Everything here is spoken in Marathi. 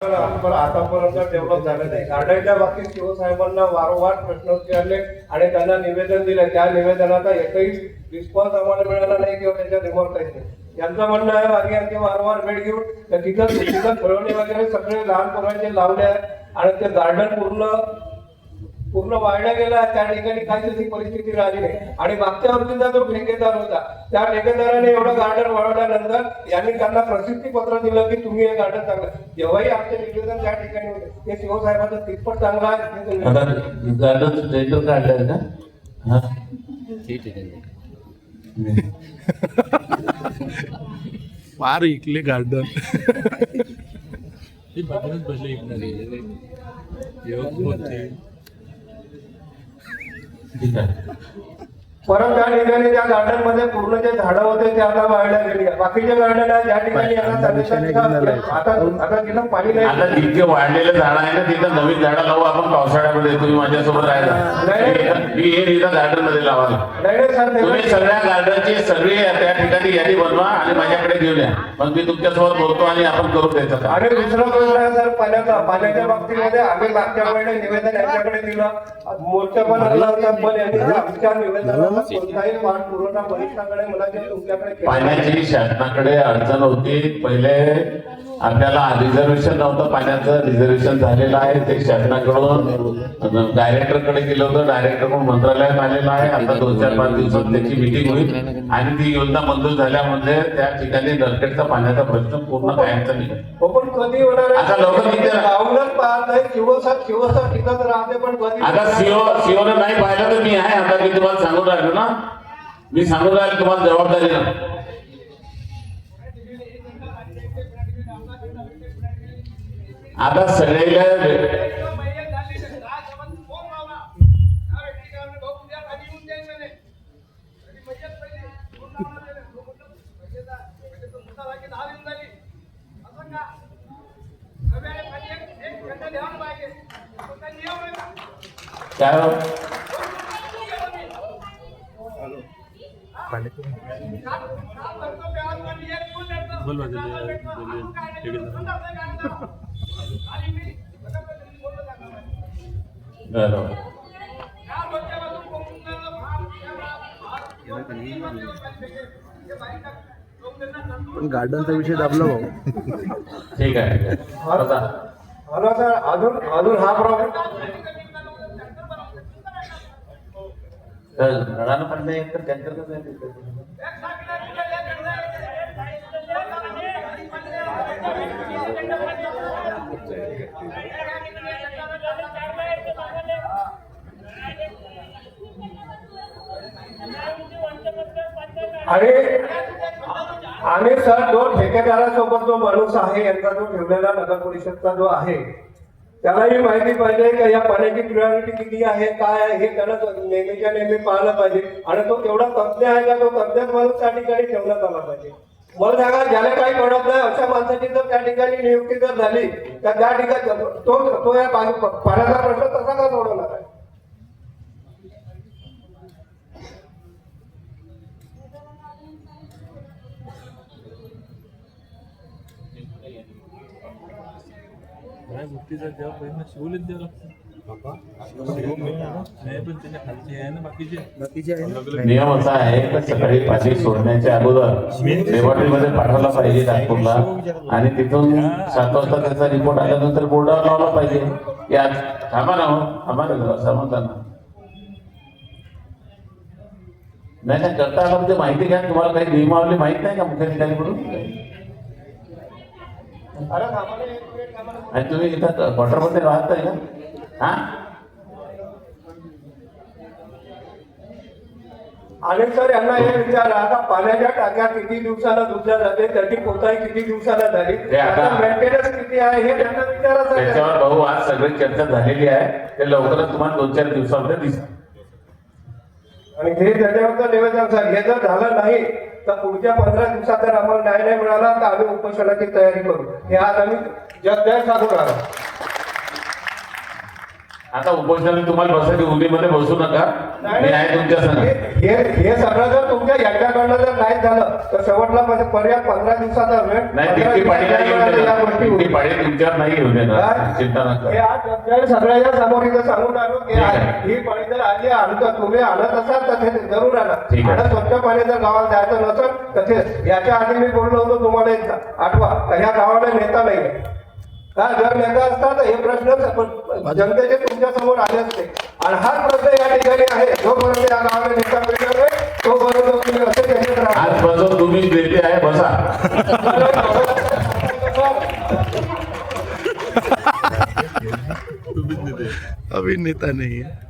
पण आतापर्यंत डेव्हलप झालं नाही. गार्डनच्या बाबतीत शिवसाहेबांना वारंवार प्रश्न विचारले आणि त्यांना निवेदन दिले. त्या निवेदनाचा एकही रिस्पॉन्स आम्हाला मिळाला नाही किंवा त्यांच्या रिमोट काहीच नाही. यांचं म्हणणं आहे बाकी यांची वारंवार भेट घेऊन तर तिथं तिथं खेळवणी वगैरे सगळे लहान पोरांचे लावले आहे आणि ते गार्डन पूर्ण पूर्ण वाढल्या गेला त्या ठिकाणी काही तशी परिस्थिती राहिली नाही. आणि मागच्या वर्षीचा जो ठेकेदार होता त्या ठेकेदाराने एवढं गार्डन वाढवल्यानंतर यांनी त्यांना प्रसिद्धी पत्र दिलं की तुम्ही हे गार्डन चांगलं जेव्हाही आमचे निवेदन त्या ठिकाणी होते. ते शिवसाहेबांचं तितपत चांगलं आहे. हे गार्डन टेंडर काढलंय का हा? फार इकले गार्डन. ते बघूनच बसले इकडे. योग होते ठीक आहे परत त्या ठिकाणी त्या गार्डनमध्ये पूर्ण जे झाडं होते ते आता वाढल्या गेली. बाकीचे गार्डन आहे ज्या ठिकाणी आता आता तिथं पाणी आता नाही जितके वाढलेले झाड आहे ना तिथं नवीन झाडं लावू आपण पावसाळ्यामध्ये. तुम्ही माझ्यासोबत राहिला. मी हे इथं गार्डनमध्ये लावायला नाही नाही सर तुम्ही सगळ्या गार्डनची सगळी त्या ठिकाणी यादी बनवा आणि माझ्याकडे घेऊन या. मग मी तुमच्यासोबत बोलतो आणि आपण करू द्यायचं. आणि दुसरं प्रश्न आहे सर पाण्याचा पाण्याच्या बाबतीमध्ये आम्ही मागच्या वेळेला निवेदन यांच्याकडे दिलं. मोर्चा पण आला होता पण यांनी आमच्या निवेदनाला कोणताही पाठपुरवठा वरिष्ठांकडे मला जे तुमच्याकडे केला नाही. पाण्याची शासनाकडे अडचण होती. पहिले आपल्याला रिझर्वेशन नव्हतं पाण्याचं रिझर्वेशन झालेलं आहे. ते शासनाकडून डायरेक्टरकडे गेलं होतं. डायरेक्टरकडून मंत्रालयात आलेलं आहे. आता दोन चार पाच दिवसात त्याची मिटिंग होईल. आणि ती योजना मंजूर झाल्यामध्ये त्या ठिकाणी नलकेटचा पाण्याचा प्रश्न पूर्ण कायमचा निघेल. हो पण कधी होणार? आता गावनच पाहत नाही. शिवसात शिवसात टिकत राहते पण आता सीओ सीओनं नाही पाहिलं तर मी आहे. आता मी तुम्हाला सांगून राहिलो. ना? मी सांगून राहिलो तुम्हाला जबाबदारी ना. आता सगळ्याला काय हो? बोल माझे ठेकेदार बरोबर. पण गार्डनचा विषय दाबला भाऊ. ठीक आहे ठीक आहे. अजून अजून हा प्रॉब्लेम तर नळानं पण तर टँकर कसं आहे तिथे? आणि आणि सर जो ठेकेदारासोबत जो माणूस आहे यांचा जो ठेवलेला नगर परिषदचा जो आहे त्यालाही माहिती पाहिजे की या पाण्याची प्रिऑरिटी किती आहे काय आहे हे त्याला नेहमीच्या नेहमी पाहायला पाहिजे. आणि तो तेवढा तज्ञ आहे का तो तज्ञ माणूस त्या ठिकाणी ठेवण्यात आला पाहिजे. मला सांगा ज्याला काही कळत नाही अशा माणसाची जर त्या ठिकाणी नियुक्ती जर झाली तर त्या ठिकाणी तो तो या पाण्याचा प्रश्न तसा का सोडवणार काय गोष्टीचा जेव्हा प्रयत्न शिवलेच द्यावं लागतं नाही पण त्याच्या खालचे आहे ना बाकीचे? बाकीचे आहे ना? नियम असा आहे की सकाळी पाणी सोडण्याच्या अगोदर लेबॉरेटरीमध्ये पाठवला पाहिजे नागपूरला. आणि तिथून सात वाजता त्याचा रिपोर्ट आल्यानंतर बोर्डावर लावला पाहिजे. की आज थांबा ना हो थांबा ना जरा समजता ना? नाही नाही करता आला म्हणजे माहिती घ्या. तुम्हाला काही नियमावली माहीत नाही का मुख्याधिकारीकडून? आणि तुम्ही इथं क्वार्टरमध्ये राहताय का हा? आणि सर यांना हे विचारा आता पाण्याच्या टाक्या किती दिवसाला धुतल्या जाते त्याची पोताई किती दिवसाला झाली? मेंटेनन्स किती आहे हे त्यांना विचारा त्याच्यावर भाऊ आज सगळी चर्चा झालेली आहे. ते लवकरच तुम्हाला दोन चार दिवसामध्ये दिसेल आणि हे त्याच्यावरचं निवेदन सर. हे जर झालं नाही तर पुढच्या पंधरा दिवसात जर आम्हाला न्याय नाही मिळाला तर आम्ही उपोषणाची तयारी करू. हे आज आम्ही जग सांगून राहिलो आता उपोषणाला तुम्हाला बसायची उभीमध्ये बसू नका. मी आहे तुमच्या संग. हे हे सगळं जर तुमच्या यांच्याकडनं जर नाही झालं तर शेवटला म्हणजे पर्याय पंधरा दिवसाचा वेळ नाही चिंता हे आज आपल्याला सगळ्याच्या समोर इथं सांगून आलो की. ही पाणी जर आली आणत तुम्ही आणत असाल तर ते जरूर आणा. आणि स्वच्छ पाणी जर गावाला द्यायचं नसेल तर ते याच्या आधी मी बोललो होतो तुम्हाला एकदा आठवा. का ह्या गावाला नेता नाही का जर नेता असता तर हे प्रश्न जनतेचे तुमच्यासमोर आले असते. आणि हाच प्रश्न या ठिकाणी आहे. जोपर्यंत या गावाला नेता मिळणार नाही तोपर्यंत तुम्ही असे आजपासून तुम्ही देते आहे बसा. अभिनेता नाही आहे.